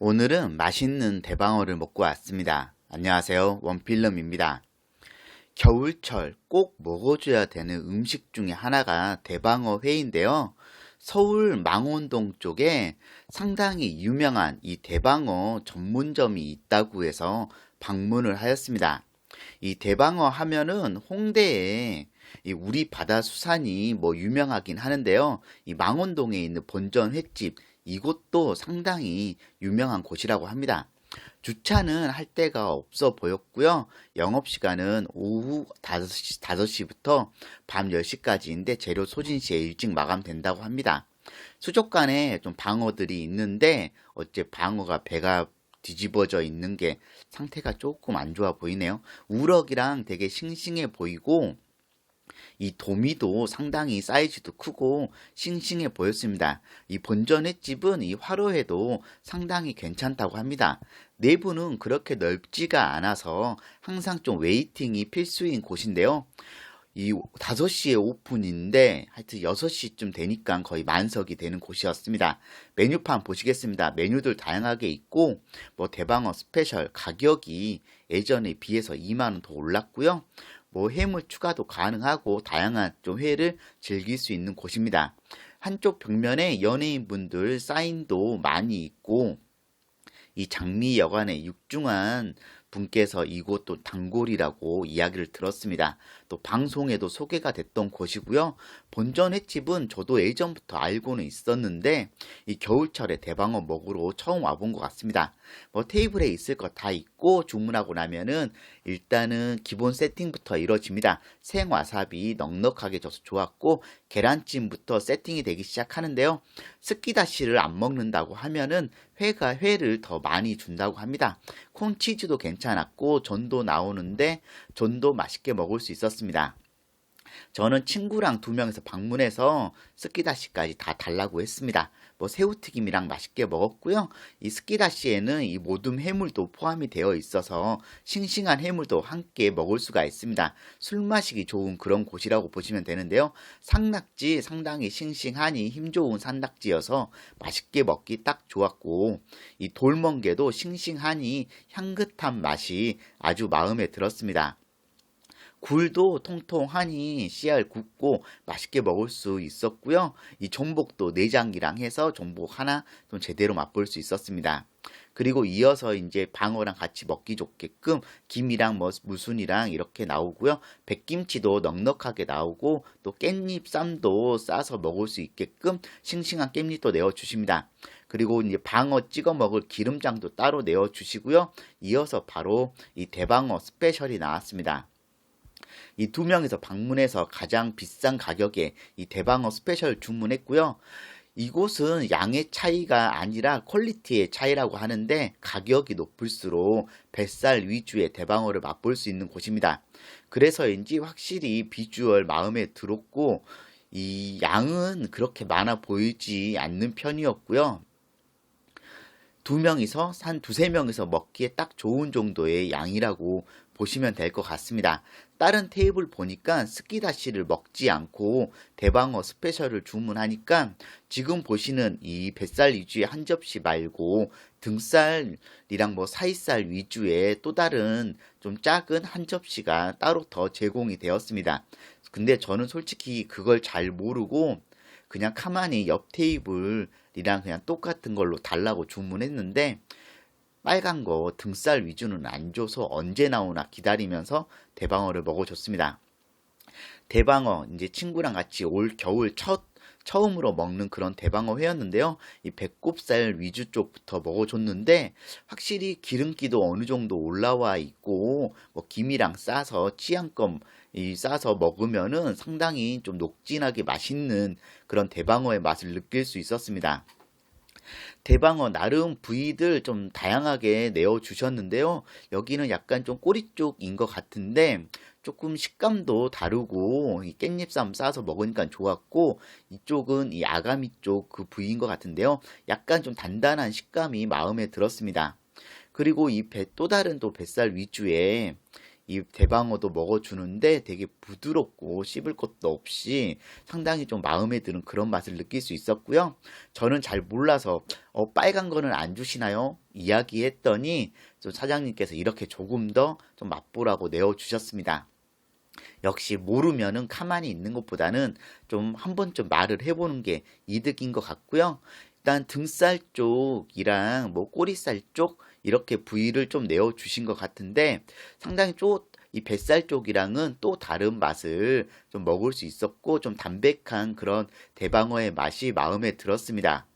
오늘은 맛있는 대방어를 먹고 왔습니다. 안녕하세요. 원필름입니다. 겨울철 꼭 먹어줘야 되는 음식 중에 하나가 대방어 회인데요. 서울 망원동 쪽에 상당히 유명한 이 대방어 전문점이 있다고 해서 방문을 하였습니다. 이 대방어 하면은 홍대에 이 우리 바다 수산이 뭐 유명하긴 하는데요. 이 망원동에 있는 본전 횟집 이곳도 상당히 유명한 곳이라고 합니다. 주차는 할 데가 없어 보였고요. 영업시간은 오후 5시, 5시부터 밤 10시까지인데 재료 소진 시에 일찍 마감된다고 합니다. 수족관에 좀 방어들이 있는데 어째 방어가 배가 뒤집어져 있는 게 상태가 조금 안 좋아 보이네요. 우럭이랑 되게 싱싱해 보이고 이 도미도 상당히 사이즈도 크고 싱싱해 보였습니다. 이 본전 횟집은 이 화로회도 상당히 괜찮다고 합니다. 내부는 그렇게 넓지가 않아서 항상 좀 웨이팅이 필수인 곳인데요. 이 5시에 오픈인데 하여튼 6시쯤 되니까 거의 만석이 되는 곳이었습니다. 메뉴판 보시겠습니다. 메뉴들 다양하게 있고 뭐 대방어 스페셜 가격이 예전에 비해서 2만원 더 올랐고요. 뭐 해물 추가도 가능하고 다양한 좀 회를 즐길 수 있는 곳입니다. 한쪽 벽면에 연예인분들 사인도 많이 있고 이 장미 여관의 육중한 분께서 이곳도 단골이라고 이야기를 들었습니다. 또 방송에도 소개가 됐던 곳이고요. 본전 횟집은 저도 예전부터 알고는 있었는데 이 겨울철에 대방어 먹으러 처음 와본 것 같습니다. 뭐 테이블에 있을 것다 있고 주문하고 나면은 일단은 기본 세팅부터 이루어집니다. 생와사비 넉넉하게 져서 좋았고 계란찜부터 세팅이 되기 시작하는데요. 스키다시를 안 먹는다고 하면은 회가 회를 더 많이 준다고 합니다. 콘치즈도 괜찮 았고 전도 나오는데 전도 맛있게 먹을 수 있었습니다. 저는 친구랑 두 명에서 방문해서 스키다시까지 다 달라고 했습니다. 뭐 새우튀김이랑 맛있게 먹었고요. 이 스키다시에는 이 모둠 해물도 포함이 되어 있어서 싱싱한 해물도 함께 먹을 수가 있습니다. 술 마시기 좋은 그런 곳이라고 보시면 되는데요. 상낙지 상당히 싱싱하니 힘 좋은 산낙지여서 맛있게 먹기 딱 좋았고 이 돌멍게도 싱싱하니 향긋한 맛이 아주 마음에 들었습니다. 굴도 통통하니 씨알 굽고 맛있게 먹을 수 있었고요. 이 전복도 내장기랑 해서 전복 하나 좀 제대로 맛볼 수 있었습니다. 그리고 이어서 이제 방어랑 같이 먹기 좋게끔 김이랑 뭐 무순이랑 이렇게 나오고요. 백김치도 넉넉하게 나오고 또 깻잎 쌈도 싸서 먹을 수 있게끔 싱싱한 깻잎도 내어 주십니다. 그리고 이제 방어 찍어 먹을 기름장도 따로 내어 주시고요. 이어서 바로 이 대방어 스페셜이 나왔습니다. 이 두 명에서 방문해서 가장 비싼 가격에 이 대방어 스페셜 주문했고요. 이곳은 양의 차이가 아니라 퀄리티의 차이라고 하는데 가격이 높을수록 뱃살 위주의 대방어를 맛볼 수 있는 곳입니다. 그래서인지 확실히 비주얼 마음에 들었고 이 양은 그렇게 많아 보이지 않는 편이었고요. 두 명이서 한 두세 명이서 먹기에 딱 좋은 정도의 양이라고 보시면 될 것 같습니다. 다른 테이블 보니까 스키다시를 먹지 않고 대방어 스페셜을 주문하니까 지금 보시는 이 뱃살 위주의 한 접시 말고 등살이랑 뭐 사이살 위주의 또 다른 좀 작은 한 접시가 따로 더 제공이 되었습니다. 근데 저는 솔직히 그걸 잘 모르고 그냥 가만히 옆 테이블이랑 그냥 똑같은 걸로 달라고 주문했는데 빨간 거 등살 위주는 안 줘서 언제 나오나 기다리면서 대방어를 먹어줬습니다. 대방어 이제 친구랑 같이 올 겨울 첫 처음으로 먹는 그런 대방어 회였는데요. 이 배꼽살 위주 쪽부터 먹어줬는데 확실히 기름기도 어느 정도 올라와 있고 뭐 김이랑 싸서 취향껏 이 싸서 먹으면은 상당히 좀 녹진하게 맛있는 그런 대방어의 맛을 느낄 수 있었습니다. 대방어 나름 부위들 좀 다양하게 내어 주셨는데요. 여기는 약간 좀 꼬리 쪽인 것 같은데 조금 식감도 다르고 깻잎쌈 싸서 먹으니까 좋았고 이쪽은 이 아가미 쪽 그 부위인 것 같은데요. 약간 좀 단단한 식감이 마음에 들었습니다. 그리고 이 배 또 다른 또 뱃살 위주의 이 대방어도 먹어주는데 되게 부드럽고 씹을 것도 없이 상당히 좀 마음에 드는 그런 맛을 느낄 수 있었고요. 저는 잘 몰라서 어, 빨간 거는 안 주시나요? 이야기했더니 좀 사장님께서 이렇게 조금 더 좀 맛보라고 내어주셨습니다. 역시 모르면은 가만히 있는 것보다는 좀 한 번쯤 말을 해보는 게 이득인 것 같고요. 일단 등살 쪽이랑 뭐 꼬리살 쪽 이렇게 부위를 좀 내어 주신 것 같은데 상당히 좀 이 뱃살 쪽이랑은 또 다른 맛을 좀 먹을 수 있었고 좀 담백한 그런 대방어의 맛이 마음에 들었습니다.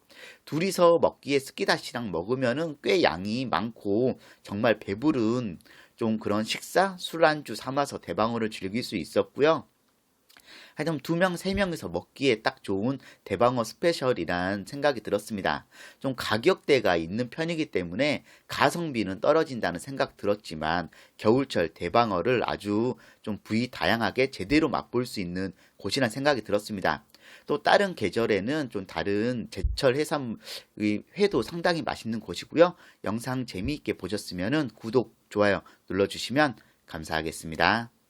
둘이서 먹기에 스키다시랑 먹으면은 꽤 양이 많고 정말 배부른 좀 그런 식사 술안주 삼아서 대방어를 즐길 수 있었고요. 하여튼 두 명, 세 명이서 먹기에 딱 좋은 대방어 스페셜이란 생각이 들었습니다. 좀 가격대가 있는 편이기 때문에 가성비는 떨어진다는 생각 들었지만 겨울철 대방어를 아주 좀 부위 다양하게 제대로 맛볼 수 있는 곳이란 생각이 들었습니다. 또 다른 계절에는 좀 다른 제철 해산의 회도 상당히 맛있는 곳이고요. 영상 재미있게 보셨으면 구독, 좋아요 눌러주시면 감사하겠습니다.